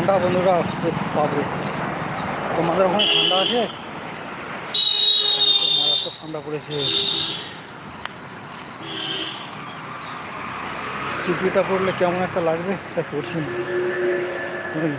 ঠান্ডা বন্ধুরা পাবে তোমাদের ওখানে ঠান্ডা আছে? ঠান্ডা পড়েছে। টুপিটা পড়লে কেমন একটা লাগবে? তাই পড়ছি না। হুম।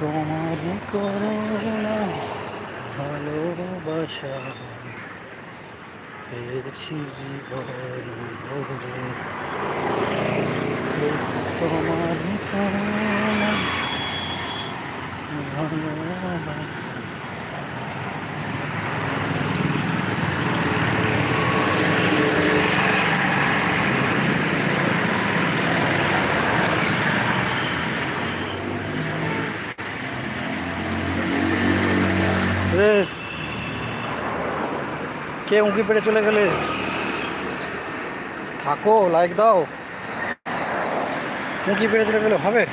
তোমার করুণা ভালোবাসা। পেয়েছি জীবন ভরে। তোমার করুণা ভালোবাসা। কে উঁকি পেড়ে চলে গেলে? থাকো লাইক দাও। উঁকি পেড়ে চলে গেলে হবে?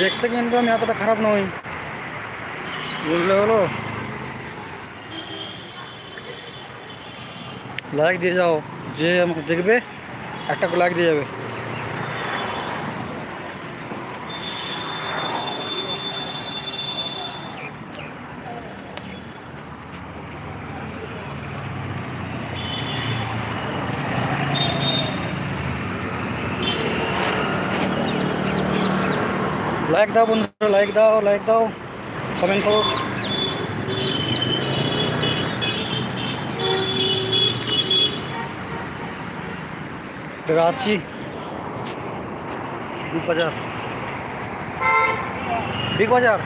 দেখতে কিন্তু আমি এতটা খারাপ নই। বুঝলে হলো লাইক দিয়ে যাও। যে আমাকে দেখবে, একটা লাইক দিয়ে যাবে। লাইক দাও বন্ধুরা লাইক দাও লাইক দাও কমেন্ট করো রাঁচি বিগ বাজার বিগ বাজার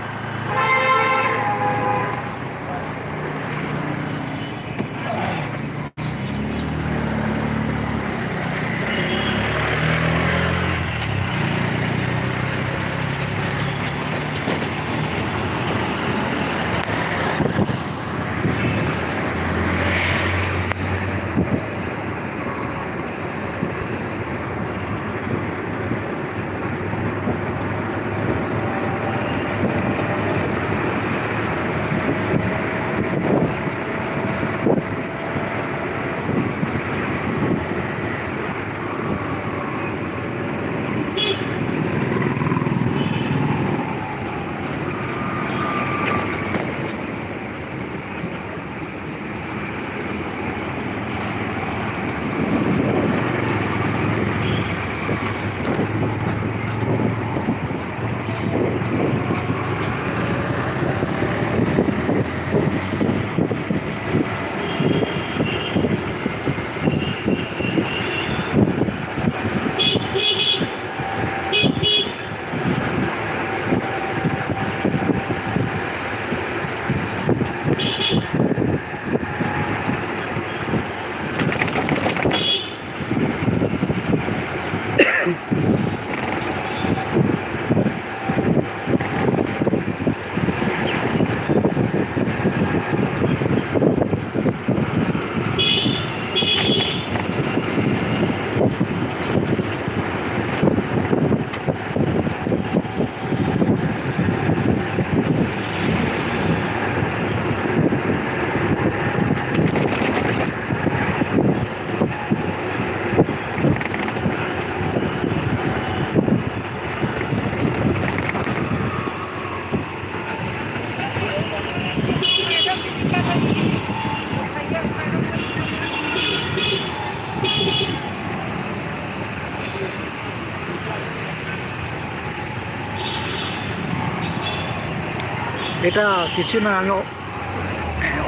এটা কিছু না, আমি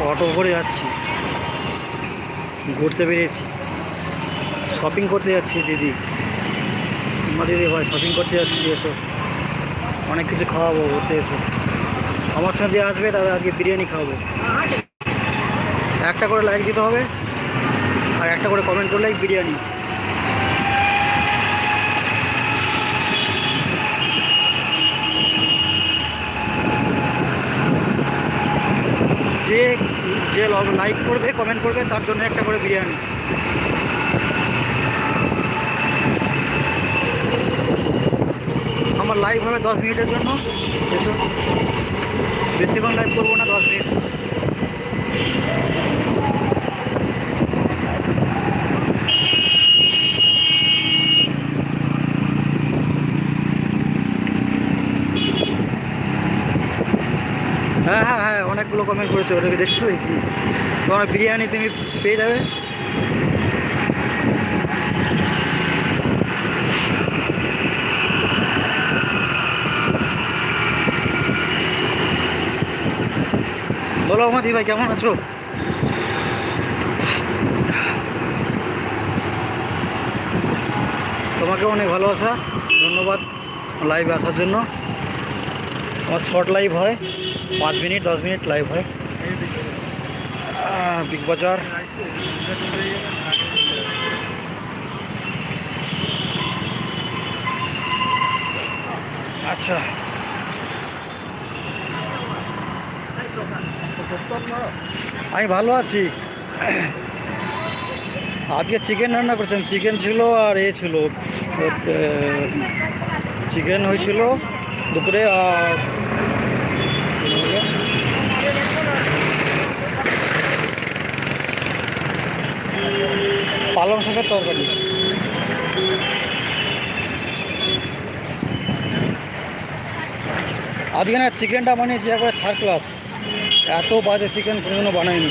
অটো করে যাচ্ছি। ঘুরতে বেরিয়েছি। শপিং করতে যাচ্ছি দিদি। আমার দিদি ভাই শপিং করতে যাচ্ছি, এসো। অনেক কিছু খাওয়াবো, ঘুরতে এসো। আমার যে আসবে তাদের আজকে বিরিয়ানি খাওয়াবো। একটা করে লাইক দিতে হবে, আর একটা করে কমেন্ট করলেই বিরিয়ানি। যে লাইক করবে কমেন্ট করবে, তার জন্য একটা করে বিরিয়ানি। আমার লাইভ হবে দশ মিনিটের জন্য। বেশিক্ষণ লাইভ করব না, দশ মিনিট হ্যাঁ হ্যাঁ হ্যাঁ অনেকগুলো কমেন্ট করেছ, ওটাকে দেখতে পেয়েছি। তোমার বিরিয়ানি তুমি পেয়ে যাবে। বলো আমাদি ভাই, কেমন আছো? তোমাকে অনেক ভালোবাসা, ধন্যবাদ লাইভে আসার জন্য। আমার শর্ট লাইভ হয়, পাঁচ মিনিট, দশ মিনিট লাইভ হয়। বিগ বাজার আচ্ছা। আমি ভালো আছি। আজকে চিকেন রান্না করছিলাম। চিকেন ছিল আর এ ছিল। চিকেন হয়েছিল দুপুরে পালং শাকের তরকারি। আজকে না চিকেনটা বানিয়েছি একবারে থার্ড ক্লাস এত বাজে চিকেন কোনোদিনও বানাইনি।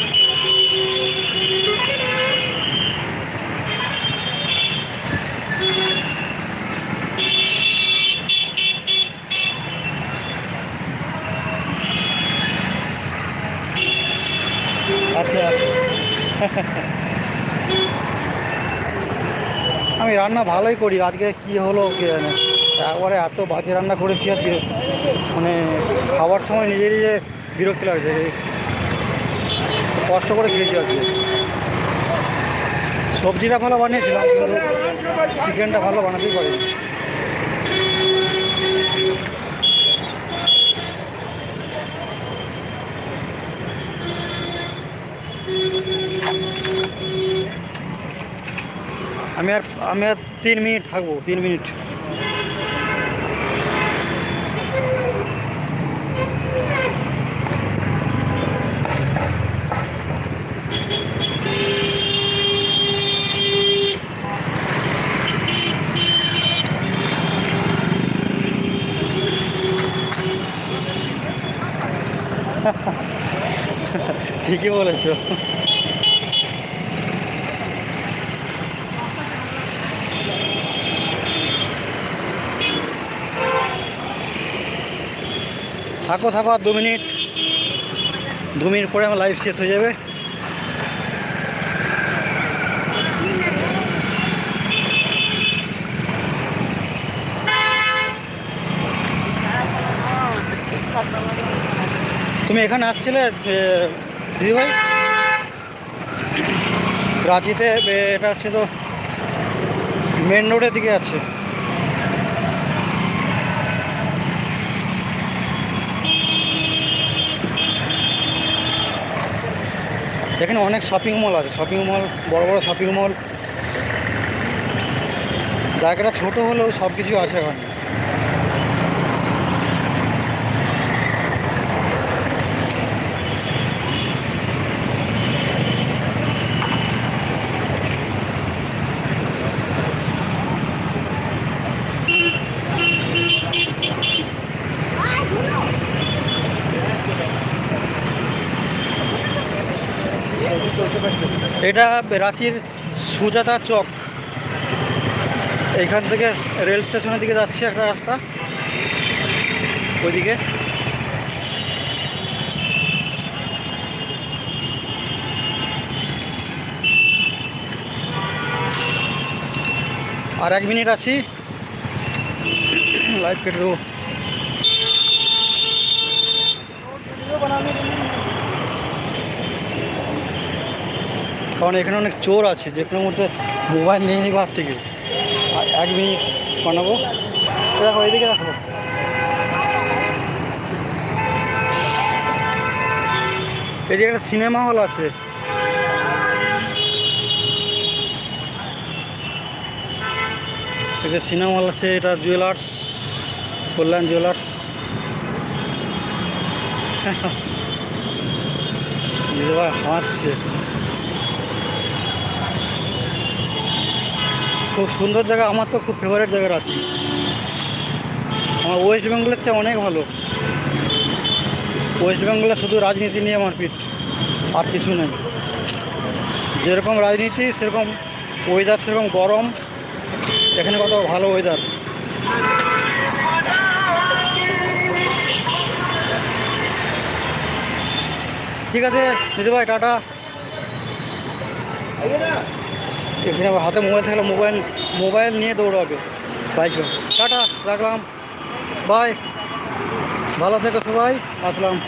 আমি রান্না ভালোই করি, আজকে কি হলো কে জানে। একবারে এত বাজে রান্না করেছি আজকে। মানে খাওয়ার সময় নিজে নিজে বিরক্তি লাগছে। কষ্ট করে খেয়েছি আজকে। সবজিটা ভালো বানিয়েছিলাম চিকেনটা ভালো বানাতেই পারিনি। আমি আর আমি আর তিন মিনিট থাকব তিন মিনিট। ঠিকই বলেছ। থাকো থাকো, আর দু মিনিট। দু মিনিট পরে আমার লাইভ শেষ হয়ে যাবে। তুমি এখানে আসছিলে দিদিভাই রাঁচিতে এটা হচ্ছে তো মেন রোডের দিকে আছে। এখানে অনেক শপিং মল আছে। শপিং মল বড় বড় শপিং মল জায়গাটা ছোট হলেও সব কিছু আছে এখানে এটা রাঁচির সুজাতা চক। এইখান থেকে রেল স্টেশনের দিকে যাচ্ছে একটা রাস্তা। ওইদিকে। আর এক মিনিট আছি। লাইভ কেটে দেবো। কারণ এখানে অনেক চোর আছে, যে কোনো মুহূর্তে মোবাইল নিয়ে নিবো হাত থেকে। আর এক মিনিট বানাবো। দেখো, এইদিকে দেখো। এদিকে একটা সিনেমা হল আছে। এদিকে সিনেমা হল আছে, এটা জুয়েলার্স কল্যাণ জুয়েলার্স হাসছে। খুব সুন্দর জায়গা, আমার তো খুব ফেভারিট জায়গা আছে আমার ওয়েস্ট বেঙ্গলের চেয়ে অনেক ভালো। ওয়েস্ট বেঙ্গলে শুধু রাজনীতি নিয়ে মারপিট, আর কিছু নেই। যেরকম রাজনীতি, সেরকম ওয়েদার সেরকম গরম, এখানে কত ভালো ওয়েদার ঠিক আছে দিদিভাই টাটা। এখানে আমার হাতে মোবাইল থাকলে, মোবাইল মোবাইল নিয়ে দৌড়াবে। বাইক টাটা, রাখলাম। বাই। ভালো থেকো সবাই। আসলাম।